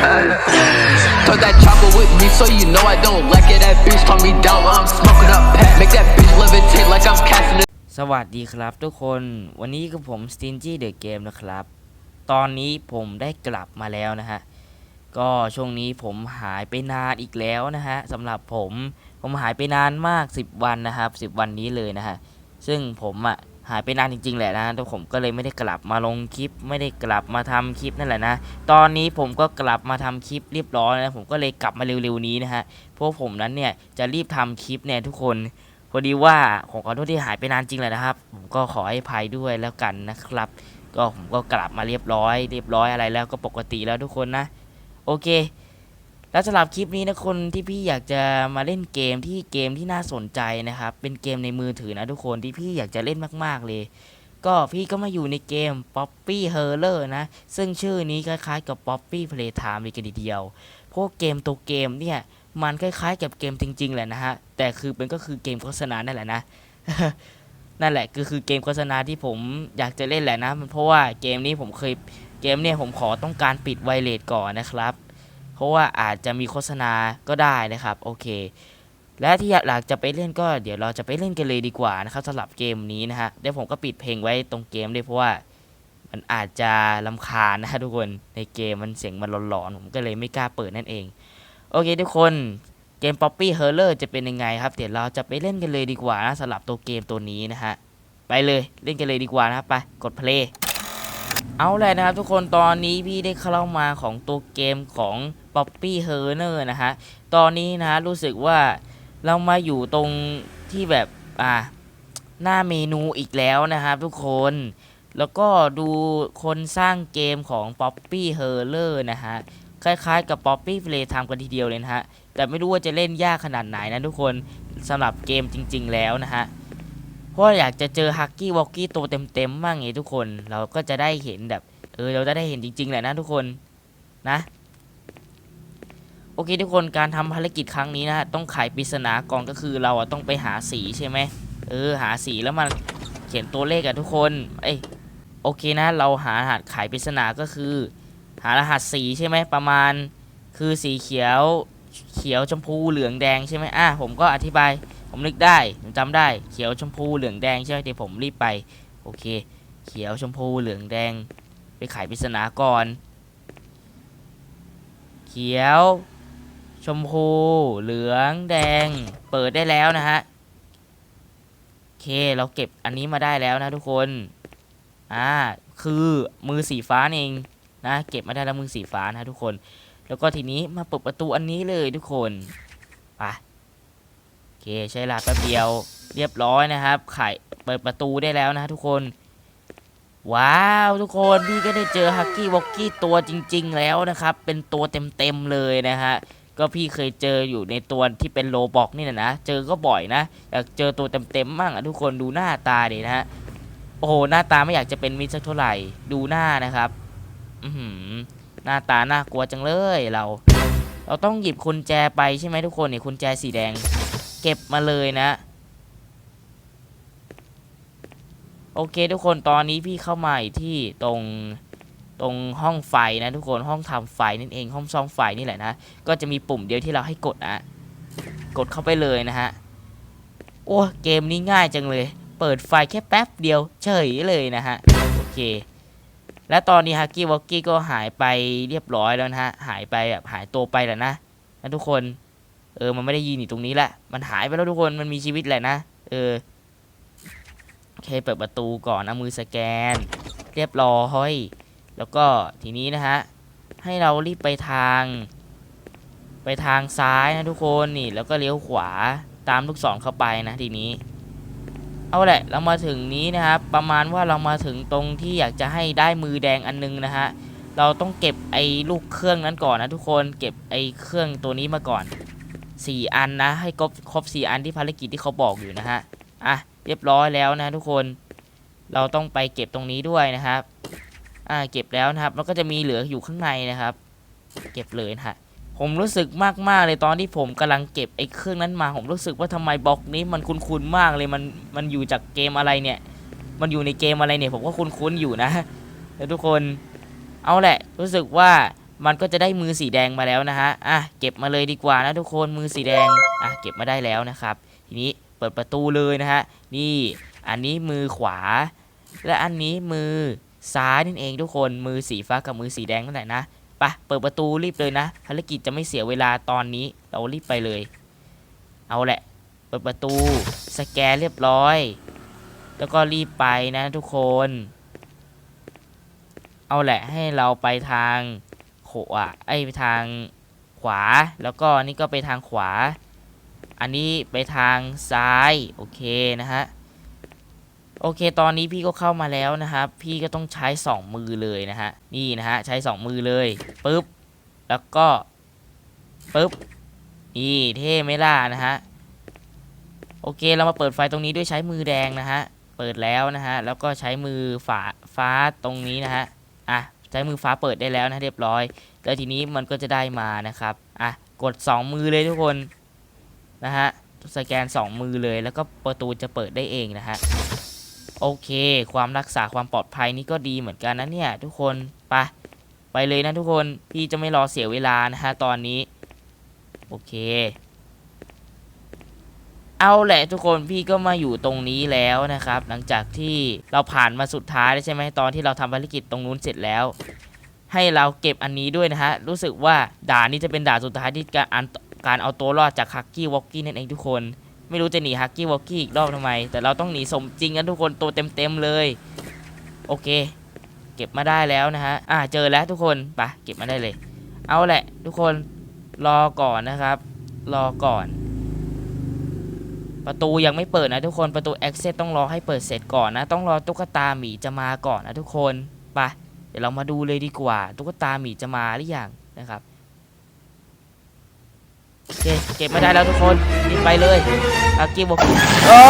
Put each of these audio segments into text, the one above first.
Took that chopper with me, so you know I don't like it. That bitch calm me down while I'm smoking up pat. Make that bitch levitate like I'm casting it. สวัสดีครับทุกคนวันนี้กับผม Stingy The Game นะครับ ตอนนี้ผมได้กลับมาแล้วนะฮะ ก็ช่วงนี้ผมหายไปนานอีกแล้วนะฮะสำหรับผม ผมหายไปนานมาก 10 วันนะครับ 10 วันนี้เลยนะฮะ ซึ่งผมอะ หายไปนานจริงๆแหละนะแต่ผมก็เลยไม่ได้กลับมาลงคลิป ไม่ได้กลับมาทำคลิปนั่นแหละนะ ตอนนี้ผมก็กลับมาทำคลิปเรียบร้อยแล้วนะผมก็เลยกลับมาเร็วๆนี้นะฮะ เพราะผมนั้นเนี่ยจะรีบทำคลิปเนี่ยทุกคนพอดีว่าผมขอโทษที่หายไปนานจริงเลยนะครับ ผมก็ขอให้ภัยด้วยแล้วกันนะครับ ก็ผมก็กลับมาเรียบร้อย เรียบร้อยอะไรแล้วก็ปกติแล้วทุกคนนะ โอเค แล้วสำหรับคลิปนี้นะคนที่พี่อยากจะมาเล่นเกมที่เกมที่น่าสนใจนะครับ เป็นเกมในมือถือนะทุกคนที่พี่อยากจะเล่นมาก ๆ เลย ก็พี่ก็มาอยู่ในเกม Poppy h e r l e r นะ ซึ่งชื่อนี้คล้ายๆกับ Poppy Playtime เลยกันทีเดียว พวกเกมตัวเกมเนี่ยมันคล้ายๆกับเกมจริง ๆ แหละนะฮะ แต่คือมันก็คือเกมโฆษณานั่นแหละนะนั่นแหละก็คือเกมโฆษณาที่ผมอยากจะเล่นแหละนะเพราะว่าเกมนี้ผมเคยเกมเนี่ยผมขอต้องการปิดไวเลสก่อนนะครับ ราะว่าอาจจะมีโฆษณาก็ได้นะครับโอเค และที่อยากจะไปเล่นก็เดี๋ยวเราจะไปเล่นกันเลยดีกว่านะครับสำหรับเกมนี้นะฮะเดี๋ยวผมก็ปิดเพลงไว้ตรงเกมด้วยเพราะว่ามันอาจจะลำคาญนะฮะทุกคนในเกมมันเสียงมันหลอนๆผมก็เลยไม่กล้าเปิดนั่นเอง โอเคทุกคนเกม Poppy h e r l e r จะเป็นยังไงครับ เดี๋ยวเราจะไปเล่นกันเลยดีกว่านะสำหรับตัวเกมตัวนี้นะฮะ ไปเลยเล่นกันเลยดีกว่านะครับไปกด play เอาเลยนะครับทุกคนตอนนี้พี่ได้เข้ามาของตัวเกมของ Poppy h e r l e r นะฮะ ตอนนี้นะรู้สึกว่าเรามาอยู่ตรงที่แบบอ่าหน้าเมนูอีกแล้วนะครับทุกคน แล้วก็ดูคนสร้างเกมของ Poppy h e r l e r นะฮะ คล้ายๆกับ Poppy Play ทำกันทีเดียวเลยนะฮะ แต่ไม่รู้ว่าจะเล่นยากขนาดไหนนะทุกคนสำหรับเกมจริง ๆ แล้วนะฮะ เพราะอยากจะเจอฮักกี้วอกกี้ตัวเต็มๆบ้างไงทุกคนเราก็จะได้เห็นแบบ เออเราจะได้เห็นจริงๆแหละนะทุกคนนะ โอเคทุกคนการทำภารกิจครั้งนี้นะฮะต้องไขปริศนากองก็คือเราอะต้องไปหาสีใช่ไหมเออหาสีแล้วมันเขียนตัวเลขอะทุกคนเอ้ยโอเคนะเราหารหัสไขปริศนาก็คือ หารหัสสีใช่ไหมประมาณ คือสีเขียวเขียวชมพูเหลืองแดงใช่ไหมอะผมก็อธิบาย ผมนึกได้ผมจำได้เขียวชมพูเหลืองแดงใช่ไหมเดี๋ยวผมรีบไป โอเค เขียวชมพูเหลืองแดง ไปไขปริศนาก่อน เขียว ชมพู เหลืองแดง เปิดได้แล้วนะฮะโอเคเราเก็บอันนี้มาได้แล้วนะทุกคนอ่าคือมือสีฟ้านเองนะเก็บมาได้แล้วมือสีฟ้านะทุกคน แล้วก็ทีนี้มาเปิดประตูอันนี้เลยทุกคนไป เคใช้เวลาแป๊บเดียวเรียบร้อยนะครับไขเปิดประตูได้แล้วนะทุกคน ว้าวทุกคนพี่ก็ได้เจอฮักกี้วอกกี้ตัวจริง ๆ แล้วนะครับ เป็นตัวเต็มๆเลยนะฮะก็พี่เคยเจออยู่ในตัวที่เป็นโลบอกนี่นะนะเจอก็บ่อยนะอยากเจอตัวเต็มๆมั่งอะทุกคนดูหน้าตาดินะฮะโอ้โหหน้าตาไม่อยากจะเป็นมิสักเท่าไหร่ดูหน้านะครับ อือหือหน้าตาน่ากลัวจังเลยเรา เราต้องหยิบกุญแจไปใช่ไหมทุกคนเนี่ยกุญแจสีแดง เก็บมาเลยนะ โอเคทุกคนตอนนี้พี่เข้ามาที่ตรงตรงห้องไฟนะทุกคนห้องทำไฟนั่นเองห้องซ่อมไฟนี่แหละนะ ก็จะมีปุ่มเดียวที่เราให้กดนะกดเข้าไปเลยนะฮะโอ้เกมนี้ง่ายจังเลย เปิดไฟแค่แป๊บเดียวเฉยเลยนะฮะโอเค และตอนนี้ฮักกี้วอกกี้ก็หายไปเรียบร้อยแล้วนะฮะหายไปแบบหายตัวไปแล้วนะนะทุกคน เออ มันไม่ได้ยืนอยู่ตรงนี้แหละ มันหายไปแล้วทุกคน มันมีชีวิตแหละนะ เออ โอเค เปิดประตูก่อนเอามือสแกน เรียบร้อย แล้วก็ทีนี้นะฮะ ให้เรารีบไปทาง ไปทางซ้ายนะทุกคน นี่ แล้วก็เลี้ยวขวา ตามลูกศรเข้าไปนะทีนี้ เอาแหละ เรามาถึงนี้นะครับ ประมาณว่าเรามาถึงตรงที่อยากจะให้ได้มือแดงอันนึงนะฮะ เราต้องเก็บไอ้ลูกเครื่องนั้นก่อนนะทุกคน เก็บไอ้เครื่องตัวนี้มาก่อน สี่อันนะ ให้ครบครบสี่อันที่ภารกิจที่เขาบอกอยู่นะฮะอะเรียบร้อยแล้วนะทุกคนเราต้องไปเก็บตรงนี้ด้วยนะครับอ่าเก็บแล้วนะครับแล้วก็จะมีเหลืออยู่ข้างในนะครับ เก็บเลยนะฮะผมรู้สึกมากๆเลยตอนที่ผมกำลังเก็บไอ้เครื่องนั้นมา ผมรู้สึกว่าทำไมบล็อกนี้มันคุ้นๆมากเลยมันมันอยู่จากเกมอะไรเนี่ย มันอยู่ในเกมอะไรเนี่ยผมก็คุ้นๆอยู่นะแล้วทุกคนเอาแหละ รู้สึกว่า มันก็จะได้มือสีแดงมาแล้วนะฮะ อะเก็บมาเลยดีกว่านะทุกคนมือสีแดง อะเก็บมาได้แล้วนะครับ ทีนี้เปิดประตูเลยนะฮะ นี่อันนี้มือขวา และอันนี้มือซ้ายนั่นเองทุกคนมือสีฟ้ากับมือสีแดงนั่นแหละนะปะเปิดประตูรีบเลยนะภารกิจจะไม่เสียเวลาตอนนี้เรารีบไปเลย เอาแหละ เปิดประตูสแกนเรียบร้อย แล้วก็รีบไปนะทุกคน เอาแหละให้เราไปทาง ขวาไอ้ไปทางขวา แล้วก็นี่ก็ไปทางขวา อันนี้ไปทางซ้าย โอเคนะฮะ โอเค ตอนนี้พี่ก็เข้ามาแล้วนะครับ พี่ก็ต้องใช้สองมือเลยนะฮะ นี่นะฮะ ใช้สองมือเลย ปึ๊บ แล้วก็ ปึ๊บ นี่เท่ไหมล่ะนะฮะ โอเค เรามาเปิดไฟตรงนี้ด้วยใช้มือแดงนะฮะ เปิดแล้วนะฮะ แล้วก็ใช้มือฝาฟ้าตรงนี้นะฮะ อะ ใช้มือฟ้าเปิดได้แล้วนะเรียบร้อย แล้วทีนี้มันก็จะได้มานะครับ อะ กด 2 มือเลยทุกคนนะฮะ สแกน 2 มือเลย แล้วก็ประตูจะเปิดได้เองนะฮะ โอเค ความรักษาความปลอดภัยนี่ก็ดีเหมือนกันนะเนี่ย ทุกคน ไป ไปเลยนะทุกคน พี่จะไม่รอเสียเวลานะฮะตอนนี้ โอเค เอาแหละทุกคนพี่ก็มาอยู่ตรงนี้แล้วนะครับ หลังจากที่เราผ่านมาสุดท้ายใช่ไหมตอนที่เราทำภารกิจตรงนู้นเสร็จแล้ว ให้เราเก็บอันนี้ด้วยนะฮะรู้สึกว่าด่านนี้จะเป็นด่านสุดท้ายที่การการเอาตัวรอดจากฮักกี้วอกกี้นั่นเองทุกคน ไม่รู้จะหนีฮักกี้วอกกี้อีกรอบทำไม แต่เราต้องหนีสมจริงกันทุกคนตัวเต็มๆเลย โอเค เก็บมาได้แล้วนะฮะอ่าเจอแล้วทุกคนไปเก็บมาได้เลย เอาแหละ ทุกคนรอก่อนนะครับ รอก่อน ประตูยังไม่เปิดนะทุกคนประตู access ต้องรอให้เปิดเสร็จก่อนนะ ต้องรอตุ๊กตาหมีจะมาก่อนนะทุกคนไปเดี๋ยวเรามาดูเลยดีกว่า ตุ๊กตาหมีจะมาหรือยังนะครับโอเคเก็บไมาได้แล้วทุกคนรีบไปเลยอากิบอกโอ้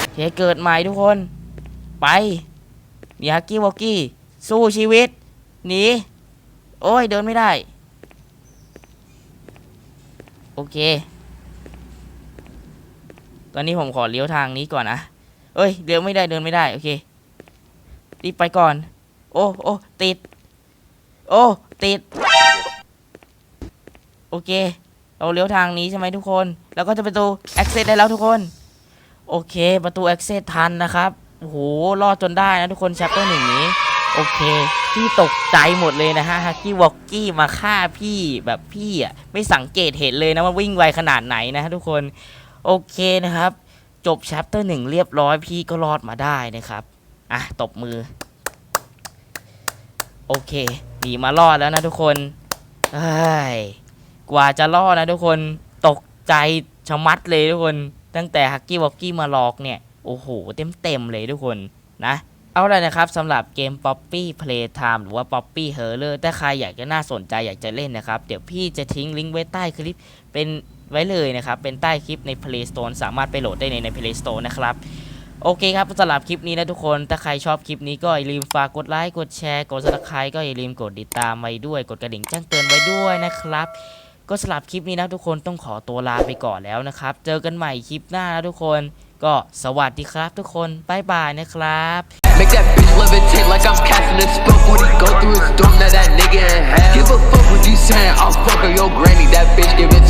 โอเคเกิดใหม่ทุกคน ไปนี่ฮักกี้วอกกี้ สู้ชีวิตหนีโอ้ยเดินไม่ได้ โอเค ตอนนี้ผมขอเลี้ยวทางนี้ก่อนนะ เอ้ยเลี้ยวไม่ได้เดินไม่ได้โอเครีบไปก่อน โอ้โอ้ติด โอ้ติด โอเค เราเลี้ยวทางนี้ใช่ไหมทุกคน แล้วก็จะประตู access ได้แล้วทุกคน โอเค ประตู access ทันนะครับโอ้โหรอดจนได้นะทุกคน chapter หนึ่งนี้ โอเค พี่ตกใจหมดเลยนะฮะฮักกี้วอกกี้มาฆ่าพี่แบบพี่อะไม่สังเกตเห็นเลยนะว่าวิ่งไวขนาดไหนนะฮะทุกคน โอเคนะครับ จบชัปเตอร์หนึ่งเรียบร้อยพี่ก็รอดมาได้นะครับ อะ ตบมือ โอเคหนีมารอดแล้วนะทุกคนเอ้ยกว่าจะรอดนะทุกคนตกใจชะมัดเลยทุกคน ตั้งแต่ฮักกี้วอกกี้มาหลอกเนี่ย โอ้โห เต็มเต็มเลยทุกคนนะ เอาละนะครับสำหรับเกม Poppy Playtime หรือว่า Poppy h e r l e r ถ้าใครอยากจะน่าสนใจอยากจะเล่นนะครับ เดี๋ยวพี่จะทิ้งลิงก์ไว้ใต้คลิปเป็นไว้เลยนะครับ เป็นใต้คลิปใน Play Store สามารถไปโหลดได้ในใน Play Store นะครับโอเคครับสำหรับคลิปนี้นะทุกคน ถ้าใครชอบคลิปนี้ก็อย่าลืมฝากกดไลค์กดแชร์กด subscribe ก็อย่าลืมกดติดตามไว้ด้วย กดกระดิ่งแจ้งเตือนไว้ด้วยนะครับ ก็สำหรับคลิปนี้นะทุกคนต้องขอตัวลาไปก่อนแล้วนะครับ เจอกันใหม่คลิปหน้านะทุกคน ก็สวัสดีครับทุกคนบ๊ายบายนะครับ that bitch levitate like I'm casting a spell. He go through a storm? Now that nigga in hell. Give a fuck what you saying? I'll fuck her, your granny. That bitch give it.